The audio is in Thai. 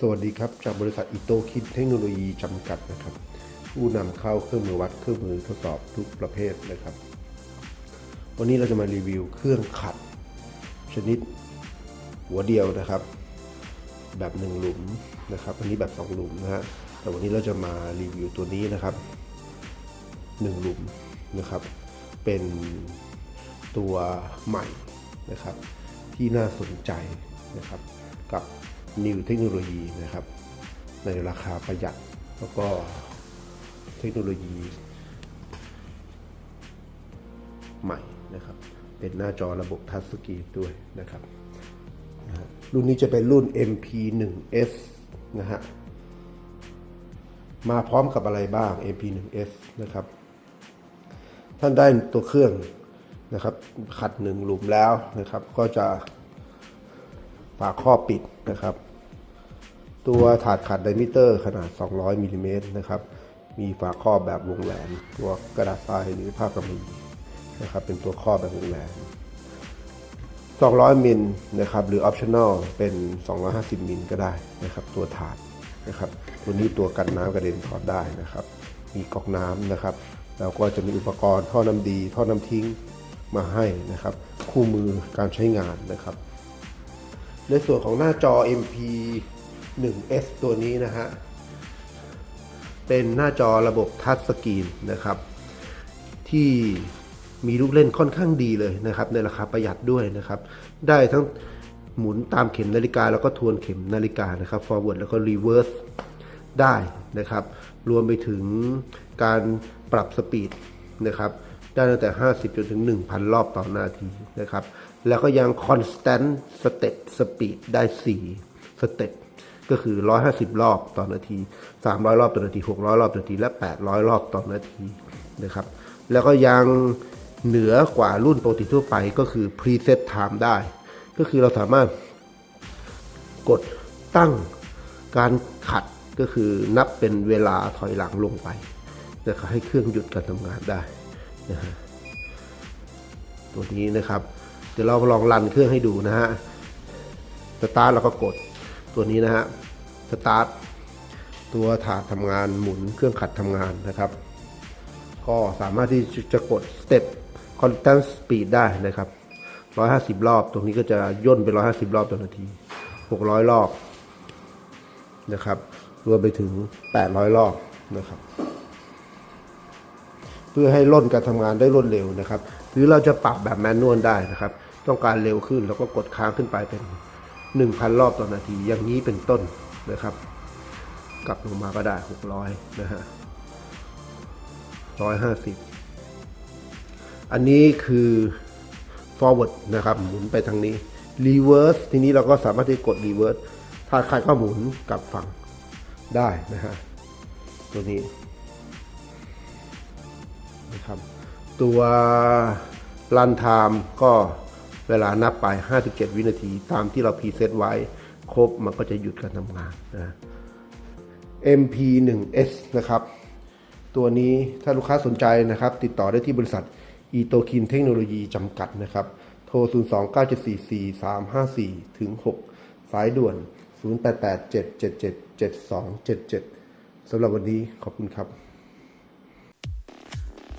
สวัสดีครับ จากบริษัทอิโตคิดเทคโนโลยีจำกัดนะครับ ผู้นำเข้าเครื่องมือวัดเครื่องมือทดสอบทุกประเภทนะครับ วันนี้เราจะมารีวิวเครื่องขัด ชนิดหัวเดียวนะครับ แบบหนึ่งหลุมนะครับอันนี้แบบสองหลุมนะฮะแต่วันนี้เราจะมารีวิวตัวนี้นะครับหนึ่งหลุมนะครับ เป็นตัวใหม่นะครับ ที่น่าสนใจนะครับกับ New เทคโนโลยีนะครับ ในราคาประหยัด แล้วก็เทคโนโลยี ใหม่นะครับ เป็นหน้าจอระบบทัชสกรีนด้วยนะครับนะรุ่นนี้จะเป็นรุ่น MP1S นะฮะมาพร้อมกับอะไรบ้าง MP1S นะครับ ท่านได้ตัวเครื่องนะครับขัดหนึ่งหลุมแล้วนะครับ ก็จะฝาครอบปิดนะครับ ตัวถาดขัดไดมิเตอร์ขนาด 200มิลลิเมตรนะครับ มีฝาครอบแบบวงแหวน ตัวกระดาษทรายหรือผ้ากำมะหยี่นะครับ เป็นตัวครอบแบบวงแหวน 200มิลนะครับ หรือออปชั่น l เป็น 250มิลก็ได้นะครับ ตัวถาดนะครับ ตัวนี้ตัวกันน้ำกระเด็นถอดได้นะครับ มีก๊อกน้ำนะครับ แล้วก็จะมีอุปกรณ์ท่อน้ำดี ท่อน้ำทิ้งมาให้นะครับ คู่มือการใช้งานนะครับ ในส่วนของหน้าจอ MP 1S ตัวนี้นะฮะ เป็นหน้าจอระบบทัชสกรีนนะครับ ที่มีลูกเล่นค่อนข้างดีเลยนะครับ ในราคาประหยัดด้วยนะครับ ได้ทั้งหมุนตามเข็มนาฬิกาแล้วก็ทวนเข็มนาฬิกานะครับ forward แล้วก็ reverse ได้นะครับ รวมไปถึงการปรับสปีดนะครับ ได้ตั้งแต่ 50 จนถึง 1,000 รอบต่อนาทีนะครับ แล้วก็ยัง constant step speed ได้4สเต็ป ก็คือ 150 รอบต่อนาที 300 รอบต่อนาที 600 รอบต่อนาที และ 800 รอบต่อนาทีนะครับ แล้วก็ยังเหนือกว่ารุ่นปกติทั่วไปก็คือ preset time ได้ ก็คือเราสามารถกดตั้งการขัดก็คือนับเป็นเวลาถอยหลังลงไปนะครับให้เครื่องหยุดการทำงานได้นะฮะตัวนี้นะครับ เดี๋ยวเราลองรันเครื่องให้ดูนะฮะสตาร์ทเราก็กด ตัวนี้นะฮะสตาร์ทตัวถาดทำงานหมุนเครื่องขัดทำงานนะครับ ก็สามารถที่จะกด step constant speed ได้นะครับ 150 รอบ ตรงนี้ก็จะย่นไป 150 รอบต่อนาที 600 รอบนะครับ รวมไปถึง 800 รอบนะครับ เพื่อให้ล่นการทำงานได้รวดเร็วนะครับ หรือเราจะปรับแบบแมนนวลได้นะครับ ต้องการเร็วขึ้นเราก็กดค้างขึ้นไปเป็น 1,000 รอบต่อนาที อย่างนี้เป็นต้นนะครับ กลับลงมาก็ได้ 600 นะฮะ 150 อันนี้คือ forward นะครับ หมุนไปทางนี้ reverse ทีนี้เราก็สามารถที่กด reverse ถ้าใครก็หมุนกลับฝั่งได้นะฮะ ตัวนี้นะครับ ตัว run time ก็ เวลานับไป 57 วินาทีตามที่เราพรีเซตไว้ ครบมันก็จะหยุดการทำงานนะ MP1S นะครับ ตัวนี้ถ้าลูกค้าสนใจนะครับ ติดต่อได้ที่บริษัทอีโตคินเทคโนโลยีจำกัดนะครับ โทร 029744354ถึง6สายด่วน 0887777277สำหรับวันนี้ขอบคุณครับ